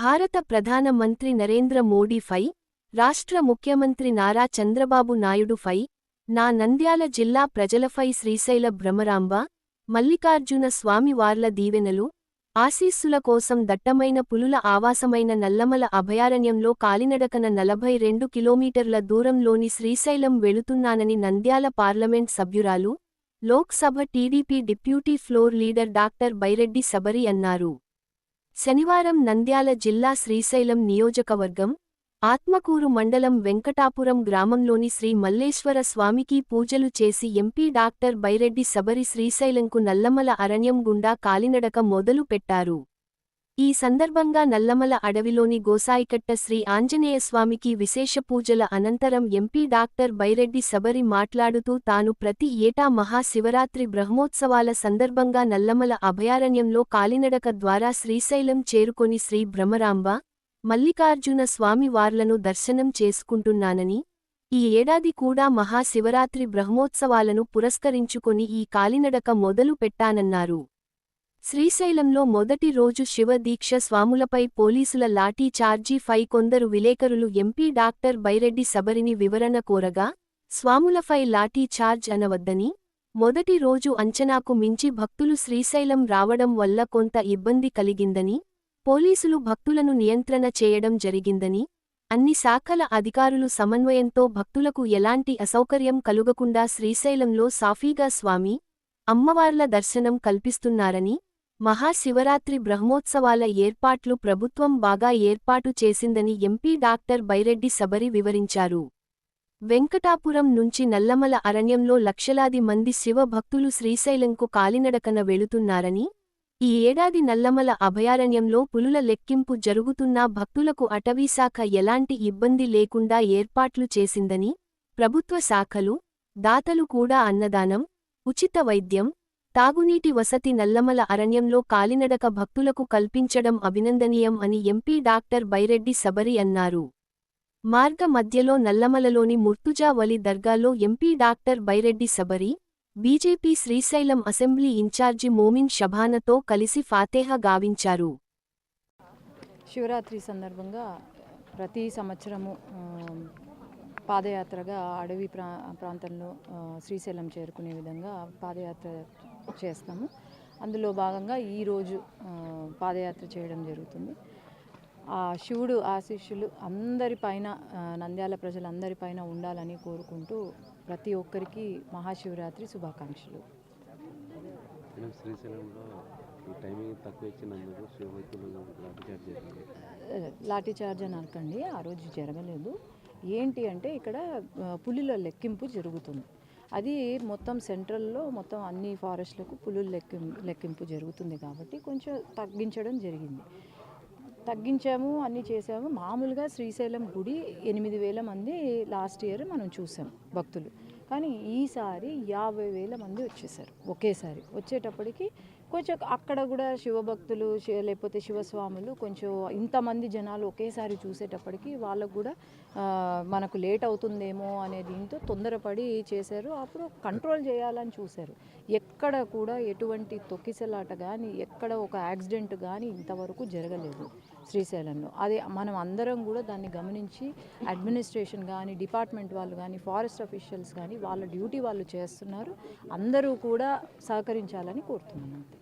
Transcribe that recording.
భారత ప్రధాన మంత్రి నరేంద్ర మోడీపై రాష్ట్ర ముఖ్యమంత్రి నారా చంద్రబాబు నాయుడుపై నా నంద్యాల జిల్లా ప్రజలపై శ్రీశైల భ్రమరాంబ మల్లికార్జున స్వామివార్ల దీవెనలు ఆశీస్సుల కోసం దట్టమైన పులుల ఆవాసమైన నల్లమల అభయారణ్యంలో కాలినడకన నలభై రెండు కిలోమీటర్ల దూరంలోని శ్రీశైలం వెళుతున్నానని నంద్యాల పార్లమెంట్ సభ్యురాలు Lok Sabha TDP deputy floor leader doctor Byreddy Shabari అన్నారు. శనివారం నంద్యాల జిల్లా శ్రీశైలం నియోజకవర్గం ఆత్మకూరు మండలం వెంకటాపురం గ్రామంలోని శ్రీ మల్లేశ్వర స్వామికి పూజలు చేసి ఎంపీ డాక్టర్ బైరెడ్డి సబరి శ్రీశైలంకు నల్లమల అరణ్యం గుండా కాలినడక మొదలు పెట్టారు ఈ సందర్భంగా నల్లమల అడవిలోని గోసాయికట్ట శ్రీ ఆంజనేయస్వామికి విశేష పూజల అనంతరం ఎంపీ డాక్టర్ బైరెడ్డి సబరి మాట్లాడుతూ తాను ప్రతి ఏటా మహాశివరాత్రి బ్రహ్మోత్సవాల సందర్భంగా నల్లమల అభయారణ్యంలో కాలినడక ద్వారా శ్రీశైలం చేరుకొని శ్రీ భ్రమరాంబ మల్లికార్జున స్వామి వార్లను దర్శనం చేసుకుంటున్నానని ఈ ఏడాది కూడా మహాశివరాత్రి బ్రహ్మోత్సవాలను పురస్కరించుకొని ఈ కాలినడక మొదలు పెట్టానన్నారు. శ్రీశైలంలో మొదటి రోజు శివదీక్ష స్వాములపై పోలీసుల లాఠీ చార్జీపై కొందరు విలేకరులు ఎంపీ డాక్టర్ బైరెడ్డి సబరిని వివరణ కోరగా స్వాములపై లాఠీ చార్జ్ అనవద్దని మొదటి రోజు అంచనాకు మించి భక్తులు శ్రీశైలం రావడం వల్ల కొంత ఇబ్బంది కలిగిందని పోలీసులు భక్తులను నియంత్రణ చేయడం జరిగిందని అన్ని శాఖల అధికారులు సమన్వయంతో భక్తులకు ఎలాంటి అసౌకర్యం కలుగకుండా శ్రీశైలంలో సాఫీగా స్వామి అమ్మవార్ల దర్శనం కల్పిస్తున్నారని మహాశివరాత్రి బ్రహ్మోత్సవాల ఏర్పాట్లు ప్రభుత్వం బాగా ఏర్పాటు చేసిందని ఎంపీ డాక్టర్ బైరెడ్డి సబరి వివరించారు. వెంకటాపురం నుంచి నల్లమల అరణ్యంలో లక్షలాది మంది శివ భక్తులు శ్రీశైలంకు కాలినడకన వెళుతున్నారని ఈ ఏడాది నల్లమల అభయారణ్యంలో పులుల లెక్కింపు జరుగుతున్నా భక్తులకు అటవీశాఖ ఎలాంటి ఇబ్బంది లేకుండా ఏర్పాట్లు చేసిందని ప్రభుత్వ శాఖలు దాతలు కూడా అన్నదానం ఉచిత వైద్యం తాగునీటి వసతి నల్లమల అరణ్యంలో కాలినడక భక్తులకు కల్పించడం అభినందనీయం అని ఎంపీ డాక్టర్ బైరెడ్డి సబరి అన్నారు. మార్గ మధ్యలో నల్లమలలోని ముర్తుజా వలి దర్గాలో MP doctor Byreddy Shabari BJP Srisailam assembly in charge Momin షభానతో కలిసి ఫాతేహా గావించారు. శివరాత్రి సందర్భంగా ప్రతి సంవత్సరము పాదయాత్రగా అడవి ప్రా ప్రాంతంలో శ్రీశైలం చేరుకునే విధంగా పాదయాత్ర చేస్తాము. అందులో భాగంగా ఈరోజు పాదయాత్ర చేయడం జరుగుతుంది. ఆ శివుడు ఆశీస్సులు అందరిపైన నంద్యాల ప్రజలందరిపైన ఉండాలని కోరుకుంటూ ప్రతి ఒక్కరికి మహాశివరాత్రి శుభాకాంక్షలు. లాఠీ చార్జ్ అని అనకండి ఆ రోజు జరగలేదు. ఏంటి అంటే ఇక్కడ పులిల లెక్కింపు జరుగుతుంది. అది మొత్తం సెంట్రల్లో మొత్తం అన్ని ఫారెస్ట్లకు పులులు లెక్కిం లెక్కింపు జరుగుతుంది కాబట్టి కొంచెం తగ్గించడం జరిగింది. తగ్గించాము అన్నీ చేసాము. మామూలుగా శ్రీశైలం గుడి ఎనిమిది వేల మంది లాస్ట్ ఇయర్ మనం చూసాం భక్తులు. కానీ ఈసారి యాభై వేల మంది వచ్చేసారు ఒకేసారి. వచ్చేటప్పటికి కొంచెం అక్కడ కూడా శివభక్తులు లేకపోతే శివస్వాములు కొంచెం ఇంతమంది జనాలు ఒకేసారి చూసేటప్పటికి వాళ్ళకు కూడా మనకు లేట్ అవుతుందేమో అనే దీంతో తొందరపడి చేశారు. అప్పుడు కంట్రోల్ చేయాలని చూశారు. ఎక్కడ కూడా ఎటువంటి తొక్కిసలాట కానీ ఎక్కడ ఒక యాక్సిడెంట్ కానీ ఇంతవరకు జరగలేదు శ్రీశైలంలో. అదే మనం అందరం కూడా దాన్ని గమనించి అడ్మినిస్ట్రేషన్ కానీ డిపార్ట్మెంట్ వాళ్ళు కానీ ఫారెస్ట్ అఫీషియల్స్ కానీ వాళ్ళ డ్యూటీ వాళ్ళు చేస్తున్నారు. అందరూ కూడా సహకరించాలని కోరుతున్నాను అంతే.